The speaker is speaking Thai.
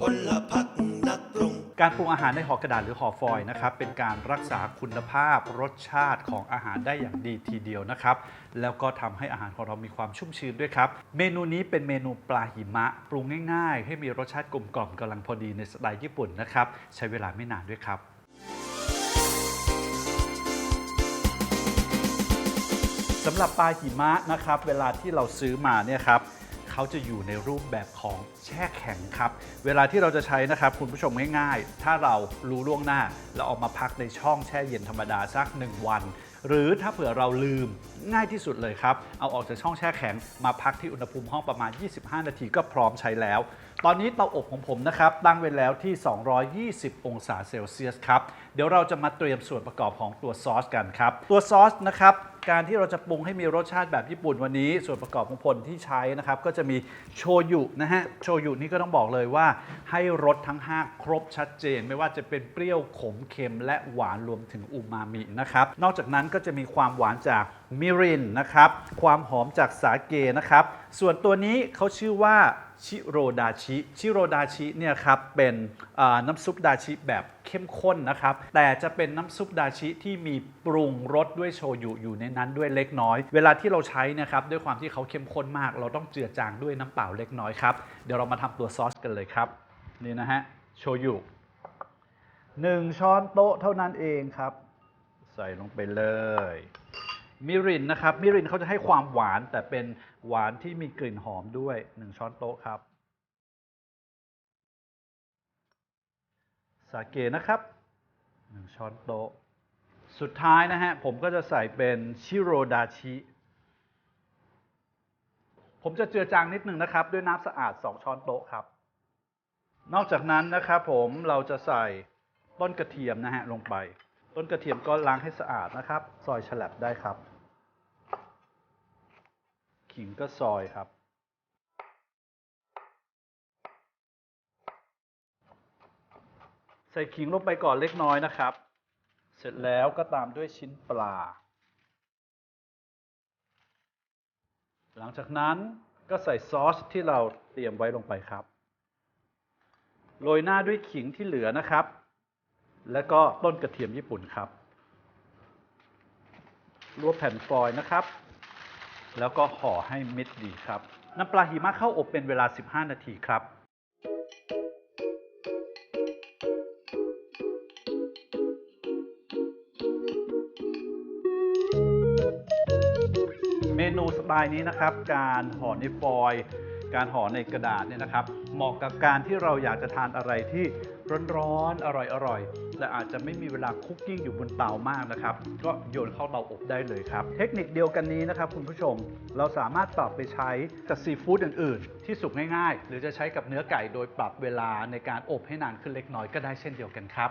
พลพักนักปรุง การปรุงอาหารในห่อกระดาษหรือห่อฟอยล์นะครับเป็นการรักษาคุณภาพรสชาติของอาหารได้อย่างดีทีเดียวนะครับ แล้วก็ทำให้อาหารของเรามีความชุ่มชื้นด้วยครับ เมนูนี้เป็นเมนูปลาหิมะ ปรุงง่าย ๆ ให้มีรสชาติกลมกล่อมกำลังพอดีในสไตล์ญี่ปุ่นนะครับใช้เวลาไม่นานด้วยครับ สำหรับปลาหิมะนะครับเวลาที่เราซื้อมาเนี่ยครับ เขาจะอยู่ในรูปแบบของแช่แข็งครับ เวลาที่เราจะใช้นะครับคุณผู้ชมง่ายๆ ถ้าเรารู้ล่วงหน้าเราเอามาพักในช่องแช่เย็นธรรมดาสัก 1 วัน หรือถ้าเผื่อเราลืมง่ายที่สุดเลยครับ เอาออกจากช่องแช่แข็งมาพักที่อุณหภูมิห้องประมาณ 25 นาทีก็พร้อมใช้แล้ว ตอนนี้เตาอบของผมนะครับตั้งไว้แล้วที่ 220 องศาเซลเซียสครับ เดี๋ยวเราจะมาเตรียมส่วนประกอบของตัวซอสกันครับ ตัวซอสนะครับ การที่เราจะปรุงให้มีรสชาติแบบญี่ปุ่นวันนี้ ส่วนประกอบของผลที่ใช้นะครับ ก็จะมีโชยุนะฮะ โชยุนี่ก็ต้องบอกเลยว่า ให้รสทั้ง 5 ครบชัดเจน ไม่ว่าจะเป็นเปรี้ยวขมเค็มและหวานรวมถึงอูมามินะครับ นอกจากนั้นก็จะมีความหวานจากมิรินนะครับ ความหอมจากสาเกนะครับ ส่วนตัวนี้เขาชื่อว่า ชิโรดาชิชิโรดาชิเนี่ยครับเป็นน้ำซุปดาชิแบบเข้มข้นนะครับ แต่จะเป็นน้ำซุปดาชิที่มีปรุงรสด้วยโชยุอยู่ในนั้นด้วยเล็กน้อย เวลาที่เราใช้นะครับด้วยความที่เขาเข้มข้นมาก เราต้องเจือจางด้วยน้ำเปล่าเล็กน้อยครับ เดี๋ยวเรามาทำตัวซอสกันเลยครับ นี่นะฮะโชยุหนึ่งช้อนโต๊ะเท่านั้นเองครับ ใส่ลงไปเลย มิรินนะครับ มิรินเขาจะให้ความหวานแต่เป็นหวานที่มีกลิ่นหอมด้วย 1 ช้อนโต๊ะครับ สาเกนะครับ 1 ช้อนโต๊ะ สุดท้ายนะฮะ ผมก็จะใส่เป็นชิโรดาชิ ผมจะเจือจางนิดนึงนะครับ ด้วยน้ำสะอาด 2 ช้อนโต๊ะครับ นอกจากนั้นนะครับผมเราจะใส่ต้นกระเทียมนะฮะลงไปต้นกระเทียมก็ล้างให้สะอาดนะครับ ซอยฉลับได้ครับ ขิงก็ซอยครับ ใส่ขิงลงไปก่อนเล็กน้อยนะครับ เสร็จแล้วก็ตามด้วยชิ้นปลา หลังจากนั้นก็ใส่ซอสที่เราเตรียมไว้ลงไปครับ โรยหน้าด้วยขิงที่เหลือนะครับ แล้วก็ต้นกระเทียมญี่ปุ่นครับรวบแผ่นฟอยล์นะครับ แล้วก็ห่อให้มิดดีครับนำปลาหิมะเข้าอบเป็นเวลา 15 นาทีครับเมนูสไตล์นี้นะครับ การห่อในฟอยล์การห่อในกระดาษเนี่ยนะครับ เหมาะกับการที่เราอยากจะทานอะไรที่ร้อนๆอร่อยๆแต่อาจจะไม่มีเวลาคุกกิ้งอยู่บนเตามากนะครับ ก็โยนเข้าเตาอบได้เลยครับ เทคนิคเดียวกันนี้นะครับคุณผู้ชมเราสามารถปรับไปใช้กับซีฟู้ดอื่นๆ ที่สุกง่ายๆ หรือจะใช้กับเนื้อไก่โดยปรับเวลาในการอบให้นานขึ้นเล็กน้อยก็ได้เช่นเดียวกันครับ